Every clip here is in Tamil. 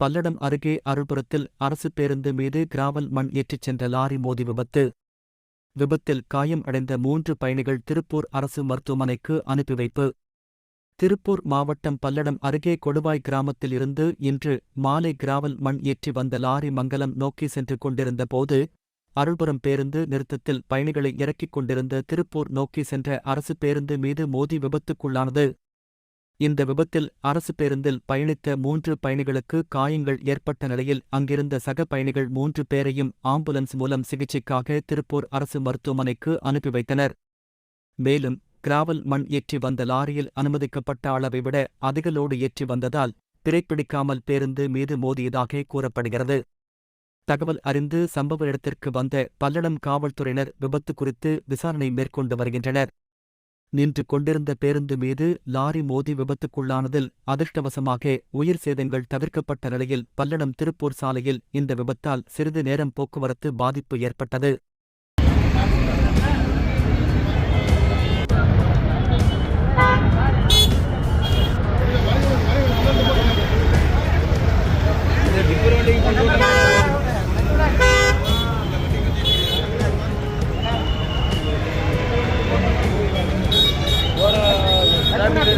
பல்லடம் அருகே அருள்புரத்தில் அரசு பேருந்து மீது கிராவல் மண் ஏற்றிச் சென்ற லாரி மோதி விபத்து. விபத்தில் காயம் அடைந்த மூன்று பயணிகள் திருப்பூர் அரசு மருத்துவமனைக்கு அனுப்பி வைப்பு. திருப்பூர் மாவட்டம் பல்லடம் அருகே கொடுவாய் கிராமத்தில் இருந்து இன்று மாலை கிராவல் மண் ஏற்றி வந்த லாரி மங்கலம் நோக்கி சென்று கொண்டிருந்த போது அருள்புரம் பேருந்து நிறுத்தத்தில் பயணிகளை இறக்கிக் கொண்டிருந்த திருப்பூர் நோக்கி சென்ற அரசு பேருந்து மீது மோதி விபத்துக்குள்ளானது. இந்த விபத்தில் அரசு பேருந்தில் பயணித்த மூன்று பயணிகளுக்கு காயங்கள் ஏற்பட்ட நிலையில் அங்கிருந்த சக பயணிகள் மூன்று பேரையும் ஆம்புலன்ஸ் மூலம் சிகிச்சைக்காக திருப்பூர் அரசு மருத்துவமனைக்கு அனுப்பி வைத்தனர். மேலும் கிராவல் மண் ஏற்றி வந்த லாரியில் அனுமதிக்கப்பட்ட அளவை விட அதிக லோடு ஏற்றி வந்ததால் திரைப்பிடிக்காமல் பேருந்து மீது மோதியதாக கூறப்படுகிறது. தகவல் அறிந்து சம்பவ இடத்திற்கு வந்த பல்லடம் காவல்துறையினர் விபத்து குறித்து விசாரணை மேற்கொண்டு வருகின்றனர். நின்று கொண்டிருந்த பேருந்து மீது லாரி மோதி விபத்துக்குள்ளானதில் அதிர்ஷ்டவசமாக உயிர் சேதங்கள் தவிர்க்கப்பட்ட நிலையில் பல்லடம் திருப்பூர் சாலையில் இந்த விபத்தால் சிறிது நேரம் போக்குவரத்து பாதிப்பு ஏற்பட்டது.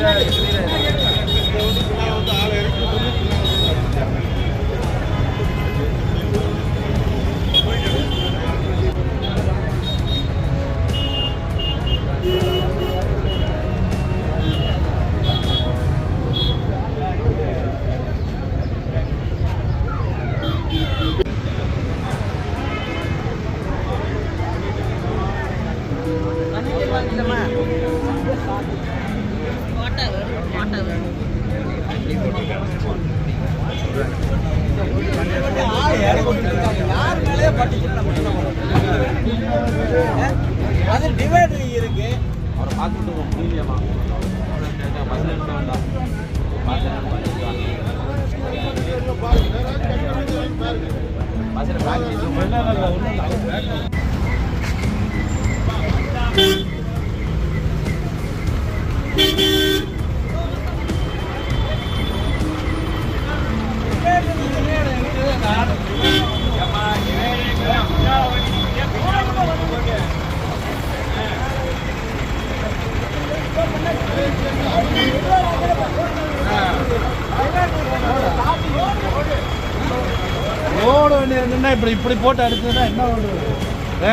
Ano yung mga அது டிவைடர் இருக்கு அவரை பார்த்துட்டு முடியலையாமா பஸ்ஸில் எடுத்து வேண்டாம் பஸ்ஸில் வேண்டியது இப்படி இப்படி போட்டு அடிச்சதுன்னா என்ன பண்ணுறது?